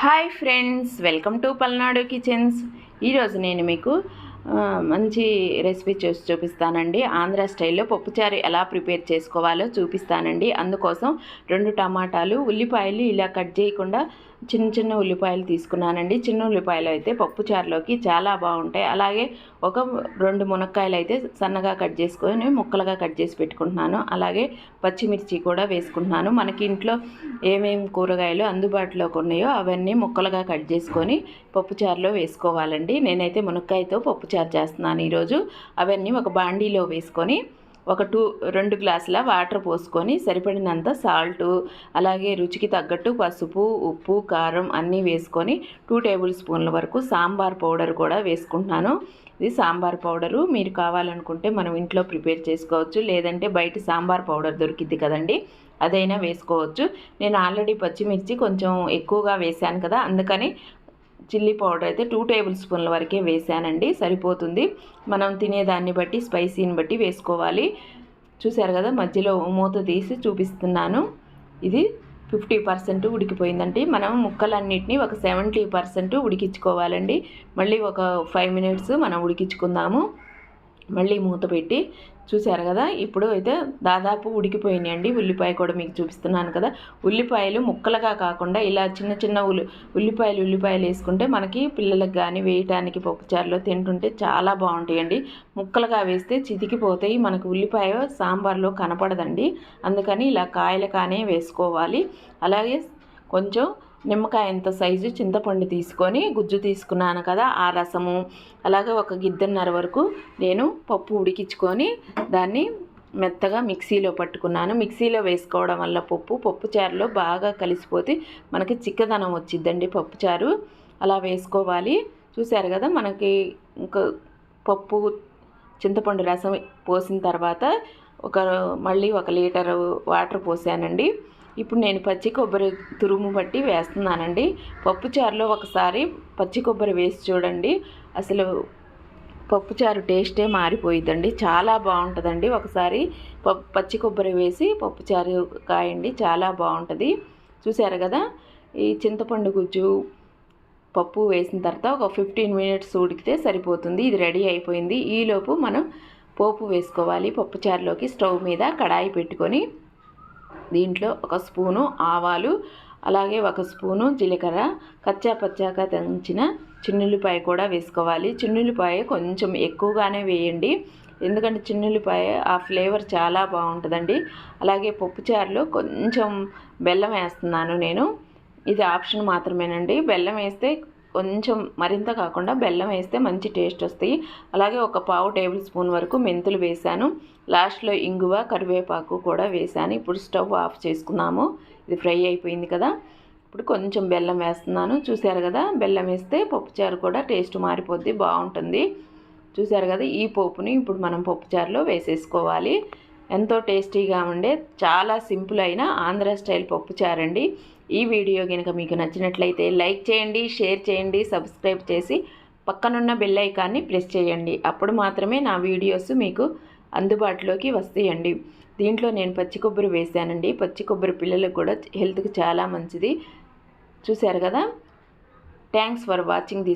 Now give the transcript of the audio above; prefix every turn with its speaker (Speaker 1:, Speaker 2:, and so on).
Speaker 1: Hi friends welcome to Palnadu kitchens. ఈరోజు నేను మీకు మంచి రెసిపీ చేసి చూపిస్తానండి. ఆంధ్ర స్టైల్లో పప్పుచారు ఎలా ప్రిపేర్ చేసుకోవాలో చూపిస్తానండి. అందుకోసం రెండు టమాటాలు ఉల్లిపాయలు ఇలా కట్ చేయకుండా చిన్న చిన్న ఉల్లిపాయలు తీసుకున్నానండి. చిన్న ఉల్లిపాయలు అయితే పప్పుచారులోకి చాలా బాగుంటాయి. అలాగే ఒక రెండు మునక్కాయలు అయితే సన్నగా కట్ చేసుకొని ముక్కలుగా కట్ చేసి పెట్టుకుంటున్నాను. అలాగే పచ్చిమిర్చి కూడా వేసుకుంటున్నాను. మనకి ఇంట్లో ఏమేమి కూరగాయలు అందుబాటులోకి ఉన్నాయో అవన్నీ ముక్కలుగా కట్ చేసుకొని పప్పుచారులో వేసుకోవాలండి. నేనైతే మునక్కాయతో పప్పుచారు చేస్తున్నాను ఈరోజు. అవన్నీ ఒక బాండీలో వేసుకొని ఒక టూ రెండు గ్లాసుల వాటర్ పోసుకొని సరిపడినంత సాల్ట్ అలాగే రుచికి తగ్గట్టు పసుపు ఉప్పు కారం అన్నీ వేసుకొని టూ టేబుల్ స్పూన్ల వరకు సాంబార్ పౌడర్ కూడా వేసుకుంటున్నాను. ఇది సాంబార్ పౌడరు. మీరు కావాలనుకుంటే మనం ఇంట్లో ప్రిపేర్ చేసుకోవచ్చు. లేదంటే బయట సాంబార్ పౌడర్ దొరికిద్ది కదండి అదైనా వేసుకోవచ్చు. నేను ఆల్రెడీ పచ్చిమిర్చి కొంచెం ఎక్కువగా వేశాను కదా అందుకని చిల్లీ పౌడర్ అయితే టూ టేబుల్ స్పూన్ల వరకే వేసానండి సరిపోతుంది. మనం తినేదాన్ని బట్టి స్పైసీని బట్టి వేసుకోవాలి. చూసారు కదా మధ్యలో మూత తీసి చూపిస్తున్నాను. ఇది ఫిఫ్టీ పర్సెంట్ ఉడికిపోయిందండి. మనం ముక్కలన్నిటినీ ఒక సెవెంటీ పర్సెంట్ ఉడికించుకోవాలండి. మళ్ళీ ఒక ఫైవ్ మినిట్స్ మనం ఉడికించుకుందాము. మళ్ళీ మూత పెట్టి చూశారు కదా? ఇప్పుడు అయితే దాదాపు ఉడికిపోయినాయండి ఉల్లిపాయ కూడా మీకు చూపిస్తున్నాను కదా. ఉల్లిపాయలు ముక్కలుగా కాకుండా ఇలా చిన్న చిన్న ఉల్లి ఉల్లిపాయలు ఉల్లిపాయలు వేసుకుంటే మనకి పిల్లలకు కానీ వేయటానికి పప్పుచారులో తింటుంటే చాలా బాగుంటాయండి. ముక్కలుగా వేస్తే చితికిపోతాయి. మనకు ఉల్లిపాయ సాంబార్లో కనపడదండి. అందుకని ఇలా కాయలు కానే వేసుకోవాలి. అలాగే కొంచెం నిమ్మకాయ ఎంత సైజు చింతపండు తీసుకొని గుజ్జు తీసుకున్నాను కదా ఆ రసము. అలాగే ఒక గిద్దెన్నర వరకు నేను పప్పు ఉడికించుకొని దాన్ని మెత్తగా మిక్సీలో పట్టుకున్నాను. మిక్సీలో వేసుకోవడం వల్ల పప్పు పప్పుచారులో బాగా కలిసిపోతే మనకి చిక్కదనం వచ్చిద్దండి పప్పుచారు అలా వేసుకోవాలి. చూశారు కదా మనకి ఇంకా పప్పు చింతపండు రసం పోసిన తర్వాత ఒక మళ్ళీ ఒక లీటర్ వాటర్ పోసానండి. ఇప్పుడు నేను పచ్చి కొబ్బరి తురుము బట్టి వేస్తున్నానండి. పప్పుచారులో ఒకసారి పచ్చి కొబ్బరి వేసి చూడండి. అసలు పప్పుచారు టేస్టే మారిపోయిద్దండి. చాలా బాగుంటుందండి. ఒకసారి పప్పు పచ్చి కొబ్బరి వేసి పప్పుచారు కాయండి. చాలా బాగుంటుంది. చూసారు కదా? ఈ చింతపండు గుజ్జు పప్పు వేసిన తర్వాత ఒక ఫిఫ్టీన్ మినిట్స్ ఉడికితే సరిపోతుంది. ఇది రెడీ అయిపోయింది. ఈలోపు మనం పోపు వేసుకోవాలి. పప్పుచారులోకి స్టవ్ మీద కడాయి పెట్టుకొని దీంట్లో ఒక స్పూను ఆవాలు అలాగే ఒక స్పూను జీలకర్ర. కచ్చా పచ్చాగా దంచిన చిన్నుల్లిపాయ కూడా వేసుకోవాలి. చిన్నుల్లిపాయ కొంచెం ఎక్కువగానే వేయండి. ఎందుకంటే చిన్నుల్లిపాయ ఆ ఫ్లేవర్ చాలా బాగుంటుందండి. అలాగే పప్పుచారులో కొంచెం బెల్లం వేస్తున్నాను నేను. ఇది ఆప్షన్ మాత్రమేనండి. బెల్లం వేస్తే కొంచెం మరింత కాకుండా బెల్లం వేస్తే మంచి టేస్ట్ వస్తాయి. అలాగే ఒక పావు టేబుల్ స్పూన్ వరకు మెంతులు వేశాను లాస్ట్లో ఇంగువ కరివేపాకు కూడా వేశాను ఇప్పుడు స్టవ్ ఆఫ్ చేసుకున్నాము. ఇది ఫ్రై అయిపోయింది కదా. ఇప్పుడు కొంచెం బెల్లం వేస్తున్నాను. చూశారు కదా బెల్లం వేస్తే పప్పుచారు కూడా టేస్ట్ మారిపోద్ది బాగుంటుంది. చూశారు కదా ఈ పోపుని ఇప్పుడు మనం పప్పుచారులో వేసేసుకోవాలి. ఎంతో టేస్టీగా ఉండే చాలా సింపుల్ అయిన ఆంధ్ర స్టైల్ పప్పుచారండి ఈ వీడియో కనుక మీకు నచ్చినట్లయితే లైక్ చేయండి షేర్ చేయండి సబ్స్క్రైబ్ చేసి పక్కనున్న బెల్ ఐకాన్ని ప్రెస్ చేయండి. అప్పుడు మాత్రమే నా వీడియోస్ మీకు అందుబాటులోకి వస్తాయండి. దీంట్లో నేను పచ్చి కొబ్బరి వేసానండి. పచ్చి కొబ్బరి పిల్లలకు కూడా హెల్త్కి చాలా మంచిది. చూశారు కదా? Thanks for watching this